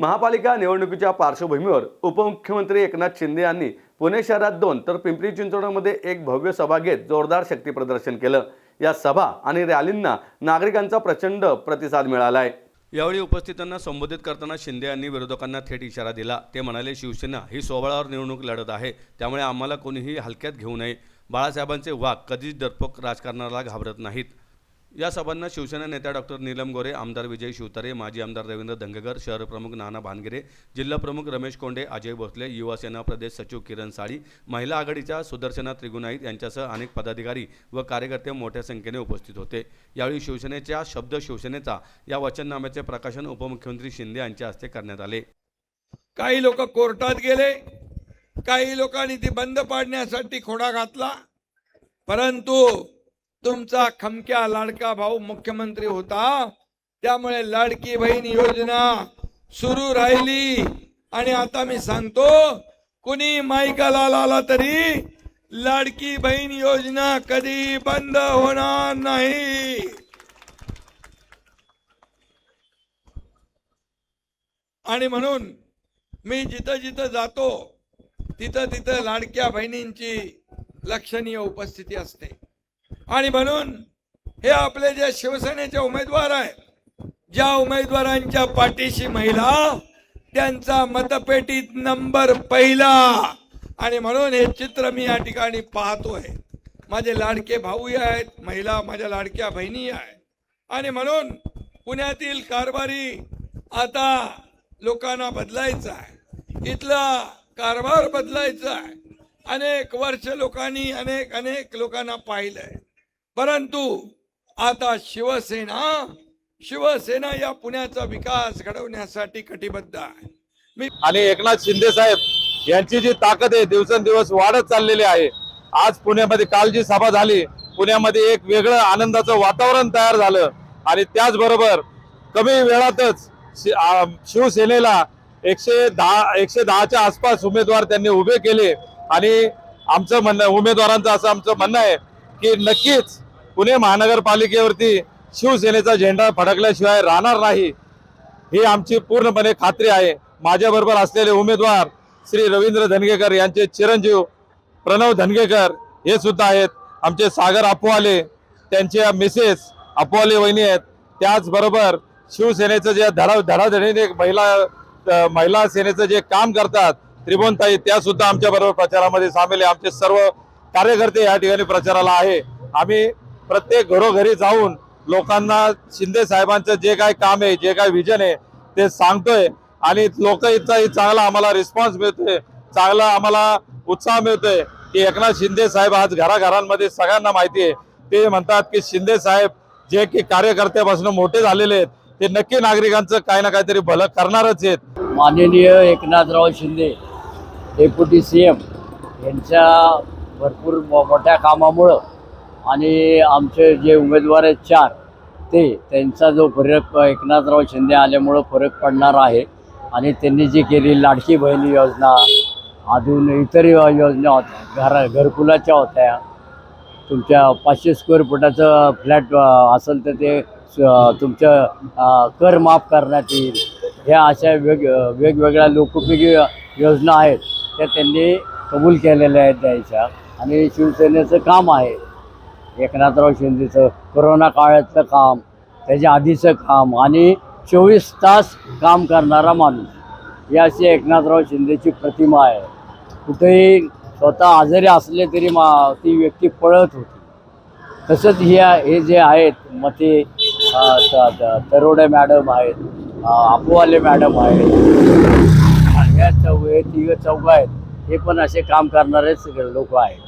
महापालिका निवडणुकीच्या पार्श्वभूमीवर उपमुख्यमंत्री एकनाथ शिंदे यांनी पुणे शहरात दोन तर पिंपरी चिंचवडमध्ये एक भव्य सभा घेत जोरदार शक्ती प्रदर्शन केलं. या सभा आणि रॅलींना नागरिकांचा प्रचंड प्रतिसाद मिळाला आहे यावेळी उपस्थितांना संबोधित करताना शिंदे यांनी विरोधकांना थेट इशारा दिला. ते म्हणाले शिवसेना ही सोबळावर निवडणूक लढत आहे. त्यामुळे आम्हाला कोणीही हलक्यात घेऊ नये. बाळासाहेबांचे वाघ कधीच डरपोक राजकारणाला घाबरत नाहीत. या सभांना शिवसेना नेत्या डॉक्टर नीलम गोरे आमदार विजय शिवतारे माजी आमदार रवींद्र दंगेकर शहर प्रमुख नाना भानगिरे जिल्हा प्रमुख रमेश कोंडे अजय भोसले युवा सेना प्रदेश सचिव किरण साळी महिला आघाडीच्या सुदर्शना त्रिगुणाईत यांच्यासह अनेक पदाधिकारी व कार्यकर्ते मोठ्या संख्येने उपस्थित होते. यावेळी शिवसेनेच्या शब्द शिवसेनेचा या वचननाम्याचे प्रकाशन उपमुख्यमंत्री शिंदे यांच्या हस्ते करण्यात आले. काही लोक कोर्टात गेले काही लोकांनी ती बंद पाडण्यासाठी खोडा घातला परंतु तुमचा खमक्या लाडका भाऊ मुख्यमंत्री होता. त्यामुळे लाडकी बहीण योजना सुरू राहिली. आणि आता मी सांगतो कुणी माईकाला आला तरी लाडकी बहीण योजना कधी बंद होणार नाही. आणि म्हणून मी जिथं जिथं जातो तिथं तिथं लाडक्या बहिणींची लक्षणीय उपस्थिती असते. आणि म्हणून हे आपले जे शिवसेनेचे उमेदवार आहेत ज्या उमेदवारांच्या पाठीशी महिला त्यांचा मतपेटीत नंबर पहिला. आणि म्हणून हे चित्र मी या ठिकाणी पाहतोय. माझे लाडके भाऊही आहेत महिला माझ्या लाडक्या बहिणी आहेत. आणि म्हणून पुण्यातील कारभारी आता लोकांना बदलायचा आहे. इथला कारभार बदलायचा आहे. अनेक वर्ष लोकांनी अनेक अनेक लोकांना पाहिलंय. परंतु आता शिवसेना शिवसेना या पुण्याचा विकास घडवण्यासाठी कटिबद्ध आहे. मी आणि एकनाथ शिंदे साहेब यांची जी ताकद आहे दिवसेंदिवस वाढत चाललेली आहे. आज पुण्यामध्ये काल जी सभा झाली. पुण्यामध्ये एक वेगळं आनंदाचं वातावरण तयार झालं. आणि त्याचबरोबर कमी वेळातच शि- शिवसेनेला एकशे दहा एकशे दहाच्या आसपास उमेदवार त्यांनी उभे केले. आणि आमचं म्हणणं उमेदवारांचं असं आमचं म्हणणं आहे की नक्कीच पुणे महानगरपालिकेवरती शिवसेनेचा झेंडा फडकल्याशिवाय राहणार नाही. ही आमची पूर्णपणे खात्री आहे. माझ्याबरोबर असलेले उमेदवार श्री रवींद्र धनगेकर यांचे चिरंजीव प्रणव धनगेकर हे सुद्धा आहेत. आमचे सागर अपोवाले त्यांच्या मिसेस अपोवाले वहिनी आहेत. त्याचबरोबर शिवसेनेचं जे धडा धडाधडीने महिला महिला सेनेचं जे काम करतात त्रिभुवनताई त्या सुद्धा प्रचारामध्ये सामील आहे. आमचे सर्व कार्यकर्ते या ठिकाणी प्रचाराला आहे. आम्ही प्रत्येक घरोघरी जाऊन लोकांना शिंदे साहेबांचं जे काय काम आहे जे काय विजन आहे ते सांगतोय. आणि लोक इथचाही चांगला आम्हाला रिस्पॉन्स मिळतोय चांगला आम्हाला उत्साह मिळतोय की एकनाथ शिंदे साहेब आज घराघरांमध्ये सगळ्यांना माहिती आहे. ते म्हणतात की शिंदे साहेब जे की कार्यकर्त्यापासून मोठे झालेले आहेत ते नक्की नागरिकांचं काही ना काहीतरी भलं करणारच आहेत. माननीय Eknathrao Shinde deputy C M यांच्या भरपूर मो- मोठ्या कामामुळं आणि आमचे जे उमेदवार आहेत चार ते त्यांचा जो फरक एकनाथराव शिंदे आल्यामुळं फरक पडणार आहे. आणि त्यांनी जी केली लाडकी बहिणी योजना अजून इतर योजना होत्या घर घरकुलाच्या होत्या तुमच्या पाचशे स्क्वेअर फुटाचं फ्लॅट असेल तर ते तुमचं कर माफ करण्यात येईल. ह्या अशा वेग वेगवेगळ्या लोकोपयोगी योजना आहेत त्या त्यांनी कबूल केलेल्या आहेत द्यायच्या आणि शिवसेनेचं काम आहे. एकनाथराव शिंदेचं कोरोना काळातलं काम त्याच्या आधीचं काम आणि चोवीस तास काम करणारा माणूस. ही अशी एकनाथराव शिंदेची प्रतिमा आहे. कुठेही स्वतः आजारी असले तरी मा ती व्यक्ती पळत होती. तसंच ही हे जे आहेत मते ते तरोडे मॅडम आहेत अ, अपोवाले मॅडम आहेत ह्या चौ हे तिघं चौघ आहेत हे पण असे काम करणारेच लोक आहेत.